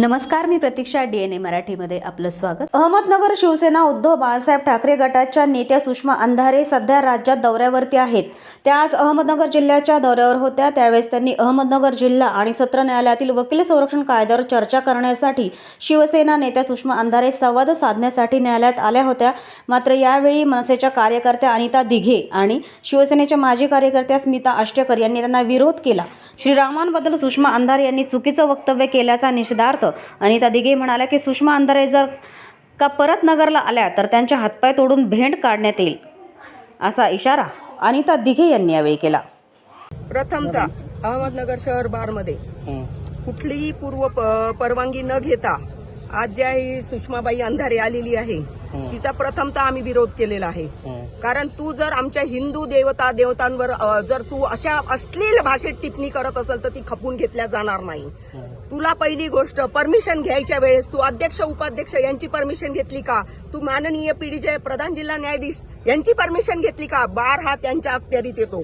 नमस्कार मी प्रतीक्षा डीएनए मराठीमध्ये आपलं स्वागत. अहमदनगर शिवसेना उद्धव बाळासाहेब ठाकरे गटाच्या नेत्या सुषमा अंधारे सध्या राज्यात दौऱ्यावरती आहेत. त्या आज अहमदनगर जिल्ह्याच्या दौऱ्यावर होत्या. त्यावेळेस त्यांनी अहमदनगर जिल्हा आणि सत्र न्यायालयातील वकील संरक्षण कायद्यावर चर्चा करण्यासाठी शिवसेना नेत्या सुषमा अंधारे संवाद साधण्यासाठी न्यायालयात आल्या होत्या. मात्र यावेळी मनसेच्या कार्यकर्त्या अनिता दिघे आणि शिवसेनेच्या माजी कार्यकर्त्या स्मिता आष्टेकर यांनी त्यांना विरोध केला. श्रीरामांबद्दल सुषमा अंधारे यांनी चुकीचं वक्तव्य केल्याचा निषेधार्थ अनिता दिघे म्हणाल्या की सुषमा अंधारे जर का परत नगरला आल्या तर त्यांचे हातपाय तोडून भेंड काढण्यात येईल. असा इशारा अनिता दिघे यांनी यावेळी केला. प्रथमतः अहमदनगर शहर बारमध्ये कुठलीही पूर्व परवानगी न घेता आज ज्या ही सुषमाबाई अंधारे आलेली आहे तिचा प्रथमतः आम्ही विरोध केलेला आहे. कारण तू जर आमच्या हिंदू देवता देवतांवर जर तू अशा अश्लील भाषेत टिप्पणी करत असेल तर ती खपून घेतल्या जाणार नाही. तुला पहिली गोष्ट परमिशन घ्यायच्या वेळेस तू अध्यक्ष उपाध्यक्ष यांची परमिशन घेतली का? तू माननीय पीडीजे प्रधान जिल्हा न्यायाधीश यांची परमिशन घेतली का? बार हा त्यांच्या अखत्यारीत येतो.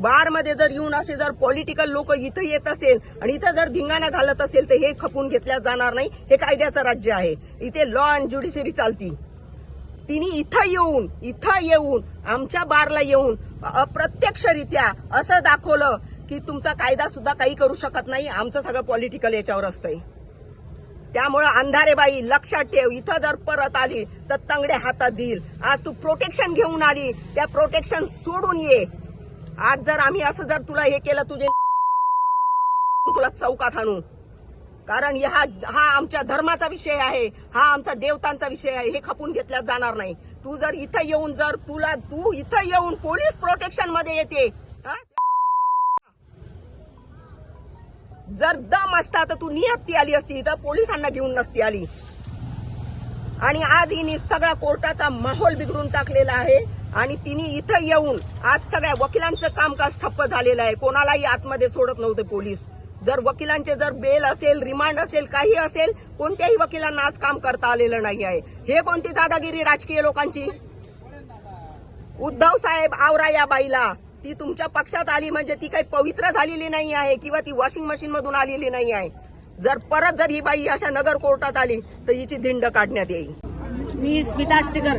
बारमध्ये जर येऊन असे जर पॉलिटिकल लोक इथं येत असेल आणि इथं जर धिंगाणा घालत असेल तर हे खपून घेतल्या जाणार नाही. हे कायद्याचं राज्य आहे. इथे लॉ अँड ज्युडिशरी चालती. तिने इथं येऊन इथं येऊन आमच्या बारला येऊन अप्रत्यक्षरित्या असं दाखवलं की तुमचा कायदा सुद्धा काही करू शकत नाही. आमचं सगळं पॉलिटिकल याच्यावर असतंय. त्यामुळं अंधारेबाई लक्षात ठेव इथं जर परत आली तर तंगडे हातात देईल. आज तू प्रोटेक्शन घेऊन आली त्या प्रोटेक्शन सोडून ये. आज जर आम्ही असं जर तुला हे केलं तुझे तुला चौकात आणू. कारण हा हा आमच्या धर्माचा विषय आहे हा आमचा देवतांचा विषय आहे हे खपून घेतल्या जाणार नाही. तू जर इथं येऊन जर तुला तू इथं येऊन पोलीस प्रोटेक्शनमध्ये येते जर दम असता तर तू नियत्ती आली असती तर पोलिसांना घेऊन नसती आली. आणि आज हिने सगळा कोर्टाचा माहोल बिघडून टाकलेला आहे आणि तिने इथं येऊन आज सगळ्या वकिलांचं कामकाज ठप्प झालेलं आहे. कोणालाही आतमध्ये सोडत नव्हते पोलीस. जर वकिलांचे जर बेल असेल रिमांड असेल काही असेल कोणत्याही वकिलांना आज काम करता आलेलं नाही आहे. हे कोणती दादागिरी राजकीय लोकांची? उद्धव साहेब आवरा या बाईला. ती तुमच्या पक्षात आली म्हणजे ती काही पवित्र झालेली नाही आहे किंवा ती वॉशिंग मशीन मधून आलेली नाही आहे. जर परत जर ही बाई अशा नगर कोर्टात आली तर हिची धिंड काढण्यात येईल. मी स्मिता आष्टेकर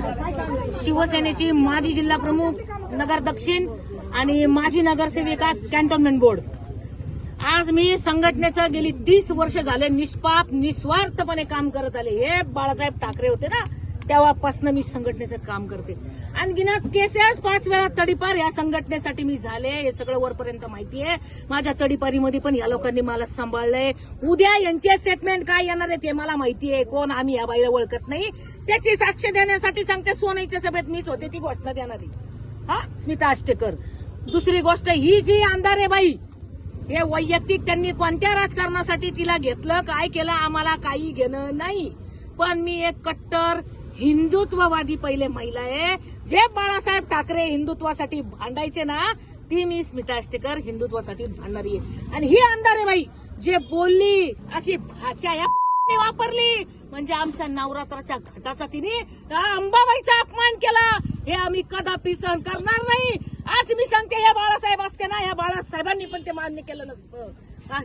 शिवसेनेची माजी जिल्हा प्रमुख नगर दक्षिण आणि माजी नगरसेविका कॅन्टोन्मेंट बोर्ड. आज मी संघटनेचं गेली तीस वर्ष झाले निष्पाप निस्वार्थपणे काम करत आले. हे बाळासाहेब ठाकरे होते ना तेव्हापासून मी संघटनेचं काम करते. आणखीन केसेस पाच वेळा तडीपार या संघटनेसाठी मी झाले. हे सगळं वरपर्यंत माहिती आहे. माझ्या तडीपारीमध्ये पण या लोकांनी मला सांभाळलंय. उद्या यांचे स्टेटमेंट काय येणार आहे ते मला माहिती आहे. कोण आम्ही या बाईला ओळखत नाही. त्याची साक्ष देण्यासाठी सांगते सोनाईच्या सभेत मीच होते ती घोषणा देणारी. हा स्मिता आष्टेकर. दुसरी गोष्ट ही जी आमदार आहे बाई हे वैयक्तिक त्यांनी कोणत्या राजकारणासाठी तिला घेतलं काय केलं आम्हाला काही घेणं नाही. पण मी एक कट्टर हिंदुत्ववादी पहिले महिला आहे. जे बाळासाहेब ठाकरे हिंदुत्वासाठी भांडायचे ना ती मी स्मिता आष्टेकर हिंदुत्वासाठी भांडणारी आहे. आणि ही आमदार आहे बाई जे बोलली अशी भाषा या वापरली. म्हणजे आमच्या नवरात्राच्या घटाचा तिने अंबाबाईचा अपमान केला. हे आम्ही कदापि सहन करणार नाही. आज मी सांगते या बाळासाहेब असते ना या बाळासाहेबांनी पण ते मान्य केलं नसतं.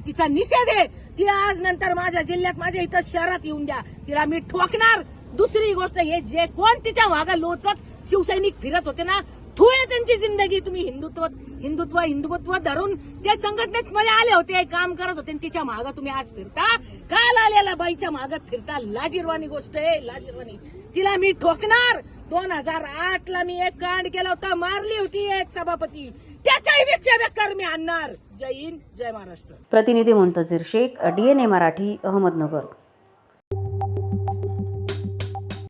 तिचा निषेध आहे. ती आज नंतर माझ्या जिल्ह्यात माझ्या इथं शहरात येऊन द्या. तिला मी ठोकणार. दुसरी गोष्ट हे जे कोण तिच्या मागं लोचत शिवसैनिक फिरत होते ना थोडे त्यांची जिंदगी तुम्ही हिंदुत्व हिंदुत्व हिंदुत्व धरून त्या संघटनेत मध्ये आले होते काम करत होते आणि तिच्या मागं तुम्ही आज फिरता. काल आलेल्या बाईच्या मागं फिरता. लाजीरवाणी गोष्ट आहे लाजीरवाणी. तिला मी ठोकणार. दोन हजार आठ ला मी एक कांड केला होता मारली होती एक सभापती. त्याच्याही पेक्षा बेकार मी आणणार. जय हिंद जय महाराष्ट्र. प्रतिनिधी मुंतजीर शेख डीएनए मराठी अहमदनगर.